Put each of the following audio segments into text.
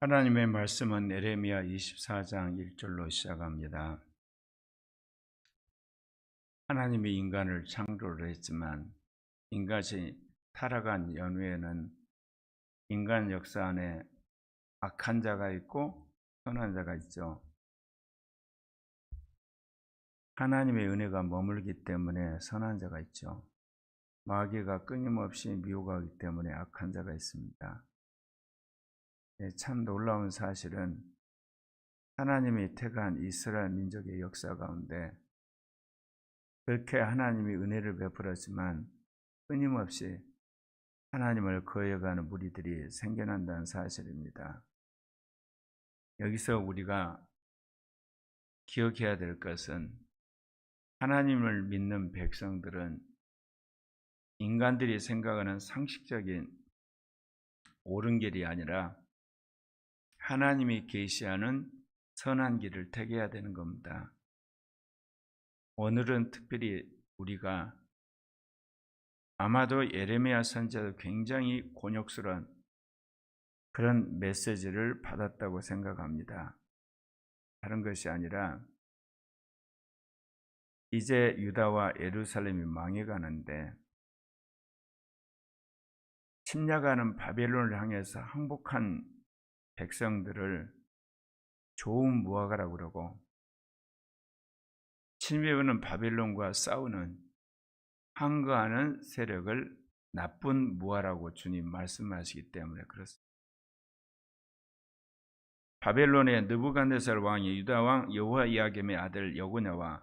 하나님의 말씀은 에레미야 24장 1절로 시작합니다. 하나님이 인간을 창조를 했지만 인간이 타락한 연후에는 인간 역사 안에 악한 자가 있고 선한 자가 있죠. 하나님의 은혜가 머물기 때문에 선한 자가 있죠. 마귀가 끊임없이 미혹하기 때문에 악한 자가 있습니다. 예, 참 놀라운 사실은 하나님이 택한 이스라엘 민족의 역사 가운데 그렇게 하나님이 은혜를 베풀었지만 끊임없이 하나님을 거역하는 무리들이 생겨난다는 사실입니다. 여기서 우리가 기억해야 될 것은 하나님을 믿는 백성들은 인간들이 생각하는 상식적인 옳은 길이 아니라 하나님이 계시하는 선한 길을 택해야 되는 겁니다. 오늘은 특별히 우리가 아마도 예레미야 선지자도 굉장히 곤욕스러운 그런 메시지를 받았다고 생각합니다. 다른 것이 아니라 이제 유다와 예루살렘이 망해가는데 침략하는 바벨론을 향해서 항복한 백성들을 좋은 무화과라고 그러고 침입하는 바벨론과 싸우는 항거하는 세력을 나쁜 무화라고 주님 말씀하시기 때문에 그렇습니다. 바벨론의 느부갓네살 왕이 유다 왕 여호야김의 아들 여고냐와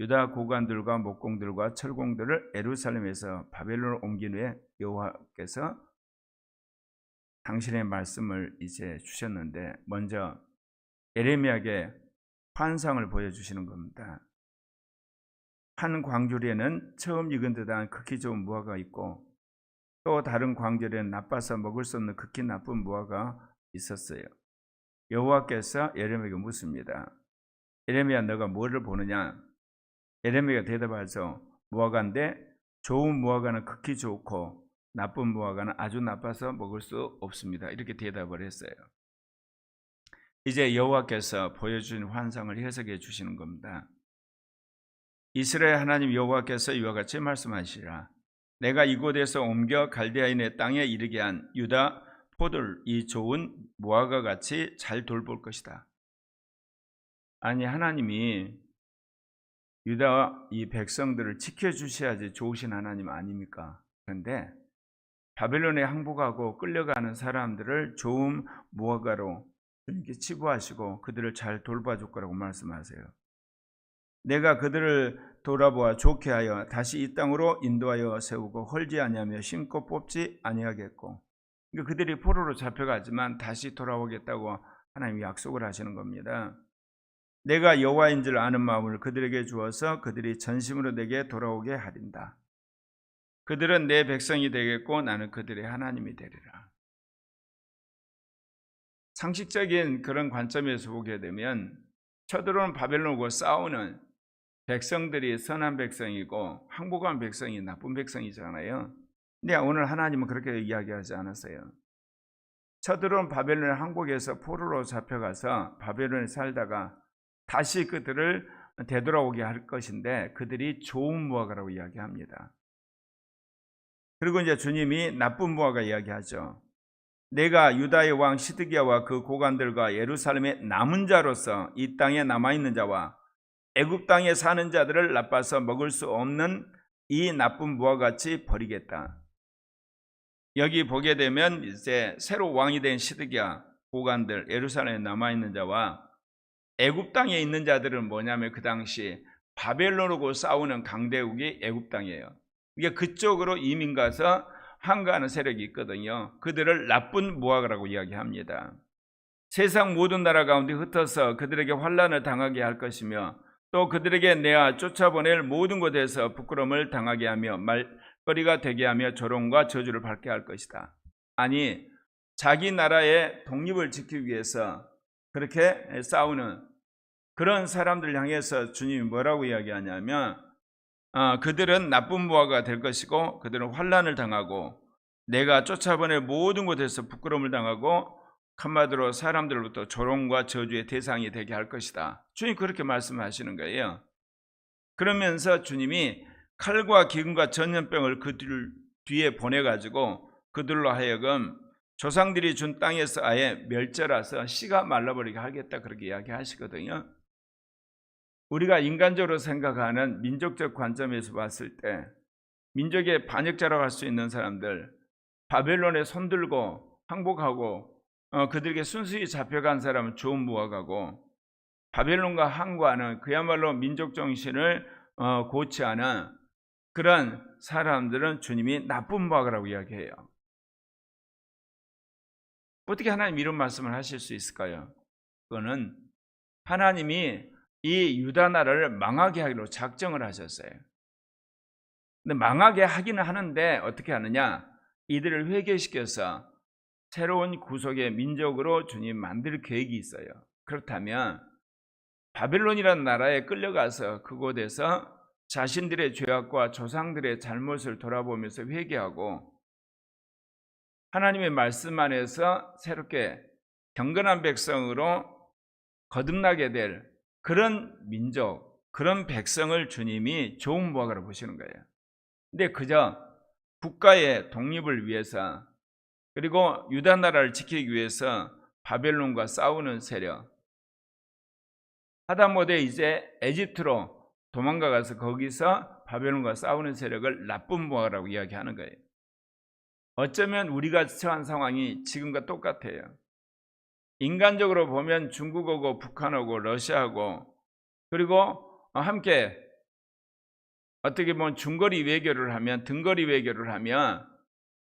유다 고관들과 목공들과 철공들을 에루살렘에서 바벨론을 옮긴 후에 여호와께서 당신의 말씀을 이제 주셨는데 먼저 에레미야에게 환상을 보여주시는 겁니다. 한 광주리에는 처음 익은 듯한 극히 좋은 무화과가 있고 또 다른 광주리에는 나빠서 먹을 수 없는 극히 나쁜 무화과가 있었어요. 여호와께서 예레미야에게 묻습니다. 예레미야 너가 뭐를 보느냐? 예레미야가 대답하죠. 무화과인데 좋은 무화과는 극히 좋고 나쁜 무화과는 아주 나빠서 먹을 수 없습니다. 이렇게 대답을 했어요. 이제 여호와께서 보여준 환상을 해석해 주시는 겁니다. 이스라엘 하나님 여호와께서 이와 같이 말씀하시라. 내가 이곳에서 옮겨 갈대아인의 땅에 이르게 한 유다 포들 이 좋은 무화과 같이 잘 돌볼 것이다. 아니 하나님이 유다와 이 백성들을 지켜 주셔야지 좋으신 하나님 아닙니까? 그런데 바벨론에 항복하고 끌려가는 사람들을 좋은 무화과로 이렇게 치부하시고 그들을 잘 돌봐줄 거라고 말씀하세요. 내가 그들을 돌아보아 좋게 하여 다시 이 땅으로 인도하여 세우고 헐지 아니하며 심고 뽑지 아니하겠고 그러니까 그들이 포로로 잡혀가지만 다시 돌아오겠다고 하나님이 약속을 하시는 겁니다. 내가 여호와인 줄 아는 마음을 그들에게 주어서 그들이 전심으로 내게 돌아오게 하린다. 그들은 내 백성이 되겠고 나는 그들의 하나님이 되리라. 상식적인 그런 관점에서 보게 되면 쳐들어온 바벨론과 싸우는 백성들이 선한 백성이고 항복한 백성이 나쁜 백성이잖아요. 근데 오늘 하나님은 그렇게 이야기하지 않았어요. 쳐들어온 바벨론 항복에서 포로로 잡혀가서 바벨론에 살다가 다시 그들을 되돌아오게 할 것인데 그들이 좋은 무화과라고 이야기합니다. 그리고 이제 주님이 나쁜 무화과 이야기하죠. 내가 유다의 왕 시드기야와 그 고관들과 예루살렘의 남은 자로서 이 땅에 남아 있는 자와 애굽 땅에 사는 자들을 나빠서 먹을 수 없는 이 나쁜 무화 같이 버리겠다. 여기 보게 되면 이제 새로 왕이 된 시드기야 고관들 예루살렘에 남아 있는 자와 애굽 땅에 있는 자들은 뭐냐면 그 당시 바벨론하고 싸우는 강대국이 애굽 땅이에요. 이게 그쪽으로 이민 가서 항거하는 세력이 있거든요. 그들을 나쁜 무화과라고 이야기합니다. 세상 모든 나라 가운데 흩어서 그들에게 환란을 당하게 할 것이며 또 그들에게 내아 쫓아보낼 모든 곳에서 부끄러움을 당하게 하며 말거리가 되게 하며 조롱과 저주를 받게 할 것이다. 아니 자기 나라의 독립을 지키기 위해서 그렇게 싸우는 그런 사람들 향해서 주님이 뭐라고 이야기하냐면 어, 그들은 나쁜 무화가 될 것이고 그들은 환란을 당하고 내가 쫓아보낼 모든 곳에서 부끄러움을 당하고 한마디로 사람들로부터 조롱과 저주의 대상이 되게 할 것이다. 주님 그렇게 말씀하시는 거예요. 그러면서 주님이 칼과 기근과 전염병을 그들 뒤에 보내가지고 그들로 하여금 조상들이 준 땅에서 아예 멸절해서 씨가 말라버리게 하겠다 그렇게 이야기하시거든요. 우리가 인간적으로 생각하는 민족적 관점에서 봤을 때 민족의 반역자라고 할 수 있는 사람들 바벨론에 손들고 항복하고 어, 그들에게 순수히 잡혀간 사람은 좋은 무화과고 바벨론과 항구하는 그야말로 민족 정신을 어, 고치하는 그런 사람들은 주님이 나쁜 무화과라고 이야기해요. 어떻게 하나님 이런 말씀을 하실 수 있을까요? 그거는 하나님이 이 유다 나라를 망하게 하기로 작정을 하셨어요. 근데 망하게 하기는 하는데 어떻게 하느냐? 이들을 회개시켜서 새로운 구속의 민족으로 주님 만들 계획이 있어요. 그렇다면 바벨론이라는 나라에 끌려가서 그곳에서 자신들의 죄악과 조상들의 잘못을 돌아보면서 회개하고 하나님의 말씀 안에서 새롭게 경건한 백성으로 거듭나게 될 그런 민족, 그런 백성을 주님이 좋은 무화과로 보시는 거예요. 근데 그저 국가의 독립을 위해서 그리고 유다 나라를 지키기 위해서 바벨론과 싸우는 세력 하다못해 이제 에집트로 도망가가서 거기서 바벨론과 싸우는 세력을 나쁜 무화과라고 이야기하는 거예요. 어쩌면 우리가 처한 상황이 지금과 똑같아요. 인간적으로 보면 중국하고 북한하고 러시아하고 그리고 함께 어떻게 보면 중거리 외교를 하면 등거리 외교를 하면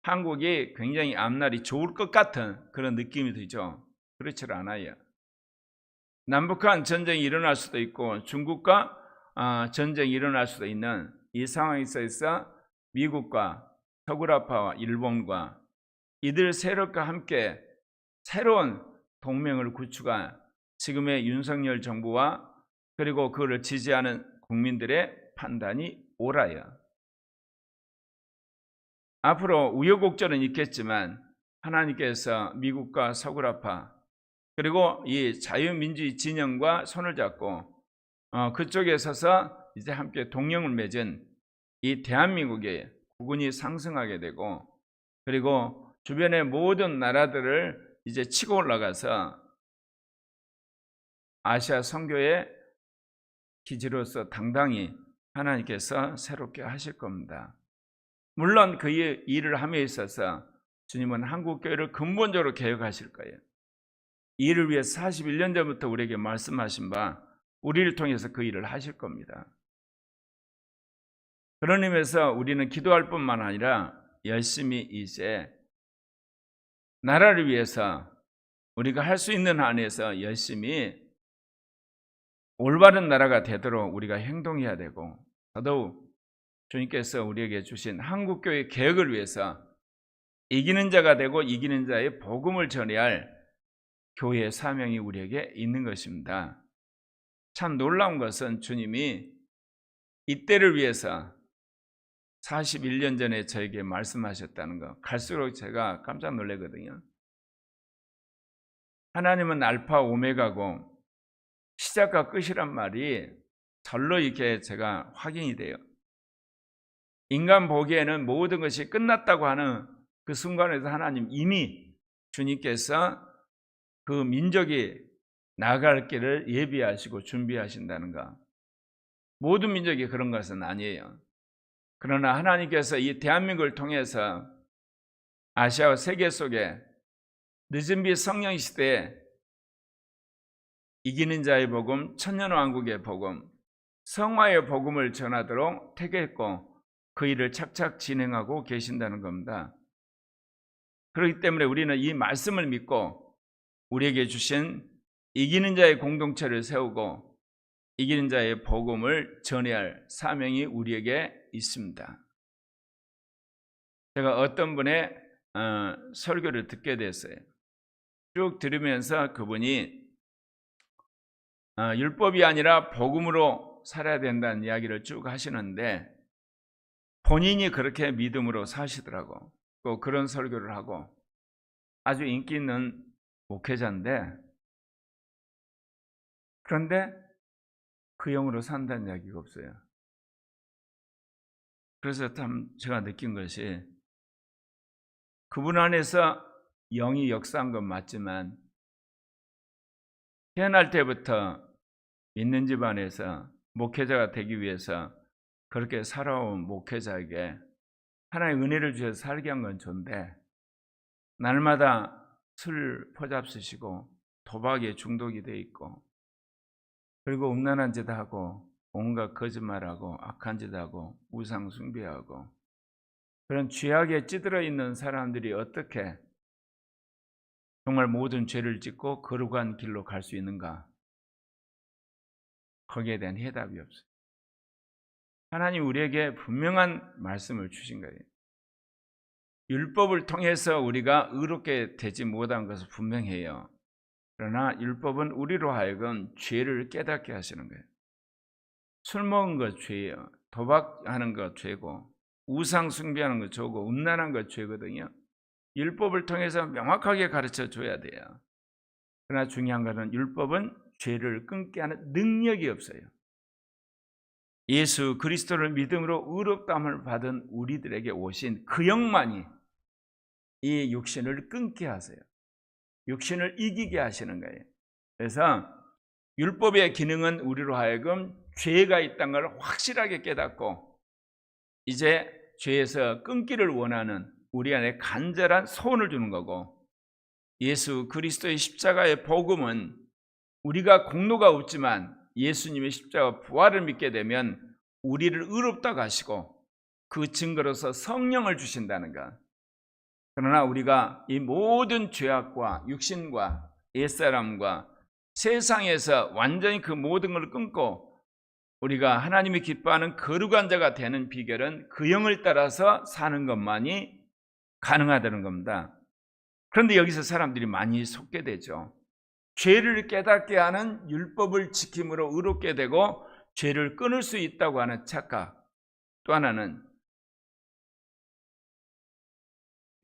한국이 굉장히 앞날이 좋을 것 같은 그런 느낌이 들죠. 그렇지 않아요. 남북한 전쟁이 일어날 수도 있고 중국과 아, 전쟁이 일어날 수도 있는 이 상황에 있어서 미국과 서구라파와 일본과 이들 세력과 함께 새로운 동맹을 구축한 지금의 윤석열 정부와 그리고 그를 지지하는 국민들의 판단이 옳아요. 앞으로 우여곡절은 있겠지만 하나님께서 미국과 서구라파 그리고 이 자유민주주의 진영과 손을 잡고 어, 그쪽에 서서 이제 함께 동령을 맺은 이 대한민국의 국군이 상승하게 되고 그리고 주변의 모든 나라들을 이제 치고 올라가서 아시아 선교의 기지로서 당당히 하나님께서 새롭게 하실 겁니다. 물론 그 일을 함에 있어서 주님은 한국 교회를 근본적으로 개혁하실 거예요. 이를 위해 41년 전부터 우리에게 말씀하신 바 우리를 통해서 그 일을 하실 겁니다. 그런 의미에서 우리는 기도할 뿐만 아니라 열심히 이제 나라를 위해서 우리가 할 수 있는 한에서 열심히 올바른 나라가 되도록 우리가 행동해야 되고 더더욱 주님께서 우리에게 주신 한국교회 개혁을 위해서 이기는 자가 되고 이기는 자의 복음을 전해야 할 교회의 사명이 우리에게 있는 것입니다. 참 놀라운 것은 주님이 이때를 위해서 41년 전에 저에게 말씀하셨다는 거 갈수록 제가 깜짝 놀래거든요. 하나님은 알파 오메가고 시작과 끝이란 말이 절로 이렇게 제가 확인이 돼요. 인간 보기에는 모든 것이 끝났다고 하는 그 순간에서 하나님 이미 주님께서 그 민족이 나갈 길을 예비하시고 준비하신다는 가. 모든 민족이 그런 것은 아니에요. 그러나 하나님께서 이 대한민국을 통해서 아시아와 세계 속에 늦은 빛 성령 시대에 이기는 자의 복음, 천년왕국의 복음, 성화의 복음을 전하도록 택했고 그 일을 착착 진행하고 계신다는 겁니다. 그렇기 때문에 우리는 이 말씀을 믿고 우리에게 주신 이기는 자의 공동체를 세우고 이기는 자의 복음을 전해야 할 사명이 우리에게 있습니다. 제가 어떤 분의 어, 설교를 듣게 됐어요. 쭉 들으면서 그분이 어, 율법이 아니라 복음으로 살아야 된다는 이야기를 쭉 하시는데 본인이 그렇게 믿음으로 사시더라고. 또 그런 설교를 하고 아주 인기 있는 목회자인데 그런데 그 영으로 산다는 이야기가 없어요. 그래서 참 제가 느낀 것이 그분 안에서 영이 역사한 건 맞지만 태어날 때부터 믿는 집안에서 목회자가 되기 위해서 그렇게 살아온 목회자에게 하나의 은혜를 주셔서 살게 한 건 좋은데 날마다 술 포잡수시고 도박에 중독이 돼 있고 그리고 음란한 짓 하고 온갖 거짓말하고 악한 짓 하고 우상 숭배하고 그런 죄악에 찌들어 있는 사람들이 어떻게 정말 모든 죄를 짓고 거룩한 길로 갈 수 있는가? 거기에 대한 해답이 없어요. 하나님 우리에게 분명한 말씀을 주신 거예요. 율법을 통해서 우리가 의롭게 되지 못한 것은 분명해요. 그러나 율법은 우리로 하여금 죄를 깨닫게 하시는 거예요. 술 먹은 것 죄예요. 도박하는 것 죄고 우상 숭배하는 것 죄고 음란한 것 죄거든요. 율법을 통해서 명확하게 가르쳐 줘야 돼요. 그러나 중요한 것은 율법은 죄를 끊게 하는 능력이 없어요. 예수 그리스도를 믿음으로 의롭다함을 받은 우리들에게 오신 그 영만이 이 육신을 끊게 하세요. 육신을 이기게 하시는 거예요. 그래서 율법의 기능은 우리로 하여금 죄가 있다는 걸 확실하게 깨닫고 이제 죄에서 끊기를 원하는 우리 안에 간절한 소원을 주는 거고 예수 그리스도의 십자가의 복음은 우리가 공로가 없지만 예수님의 십자가 부활을 믿게 되면 우리를 의롭다고 하시고 그 증거로서 성령을 주신다는 것. 그러나 우리가 이 모든 죄악과 육신과 옛사람과 세상에서 완전히 그 모든 걸 끊고 우리가 하나님이 기뻐하는 거룩한 자가 되는 비결은 그 영을 따라서 사는 것만이 가능하다는 겁니다. 그런데 여기서 사람들이 많이 속게 되죠. 죄를 깨닫게 하는 율법을 지킴으로 의롭게 되고 죄를 끊을 수 있다고 하는 착각. 또 하나는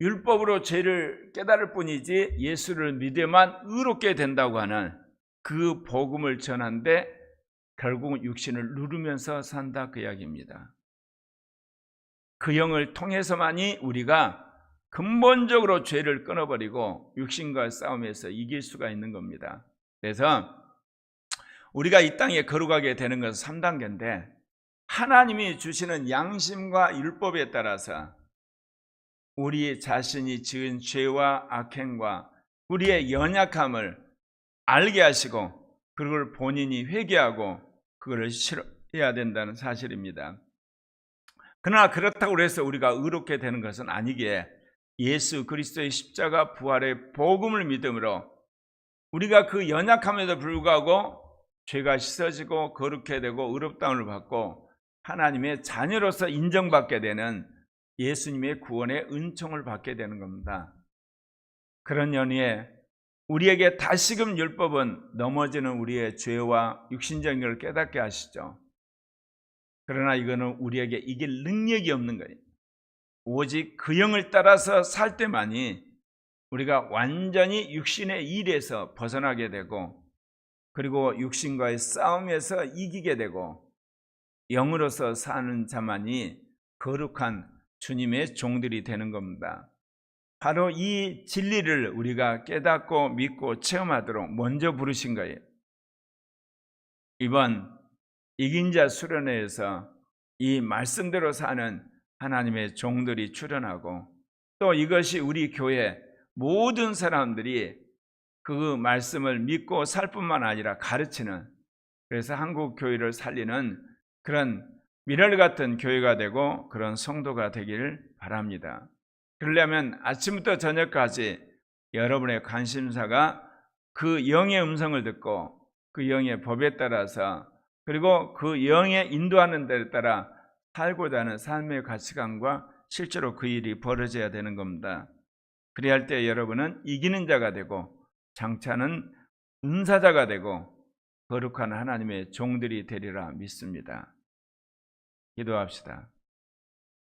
율법으로 죄를 깨달을 뿐이지 예수를 믿어만 의롭게 된다고 하는 그 복음을 전한데 결국은 육신을 누르면서 산다 그 이야기입니다. 그 영을 통해서만이 우리가 근본적으로 죄를 끊어버리고 육신과 싸움에서 이길 수가 있는 겁니다. 그래서 우리가 이 땅에 거룩하게 되는 것은 3단계인데 하나님이 주시는 양심과 율법에 따라서 우리 자신이 지은 죄와 악행과 우리의 연약함을 알게 하시고 그걸 본인이 회개하고 그것을 싫어해야 된다는 사실입니다. 그러나 그렇다고 해서 우리가 의롭게 되는 것은 아니기에 예수 그리스도의 십자가 부활의 복음을 믿음으로 우리가 그 연약함에도 불구하고 죄가 씻어지고 거룩해 되고 의롭다움을 받고 하나님의 자녀로서 인정받게 되는 예수님의 구원의 은총을 받게 되는 겁니다. 그런 연희에 우리에게 다시금 율법은 넘어지는 우리의 죄와 육신적인 걸 깨닫게 하시죠. 그러나 이거는 우리에게 이길 능력이 없는 거예요. 오직 그 영을 따라서 살 때만이 우리가 완전히 육신의 일에서 벗어나게 되고 그리고 육신과의 싸움에서 이기게 되고 영으로서 사는 자만이 거룩한 주님의 종들이 되는 겁니다. 바로 이 진리를 우리가 깨닫고 믿고 체험하도록 먼저 부르신 거예요. 이번 이긴 자 수련회에서 이 말씀대로 사는 하나님의 종들이 출연하고 또 이것이 우리 교회 모든 사람들이 그 말씀을 믿고 살 뿐만 아니라 가르치는 그래서 한국 교회를 살리는 그런 미랄 같은 교회가 되고 그런 성도가 되기를 바랍니다. 그러려면 아침부터 저녁까지 여러분의 관심사가 그 영의 음성을 듣고 그 영의 법에 따라서 그리고 그 영의 인도하는 데에 따라 살고자 하는 삶의 가치관과 실제로 그 일이 벌어져야 되는 겁니다. 그래야 할 때 여러분은 이기는 자가 되고 장차는 은사자가 되고 거룩한 하나님의 종들이 되리라 믿습니다. 기도합시다.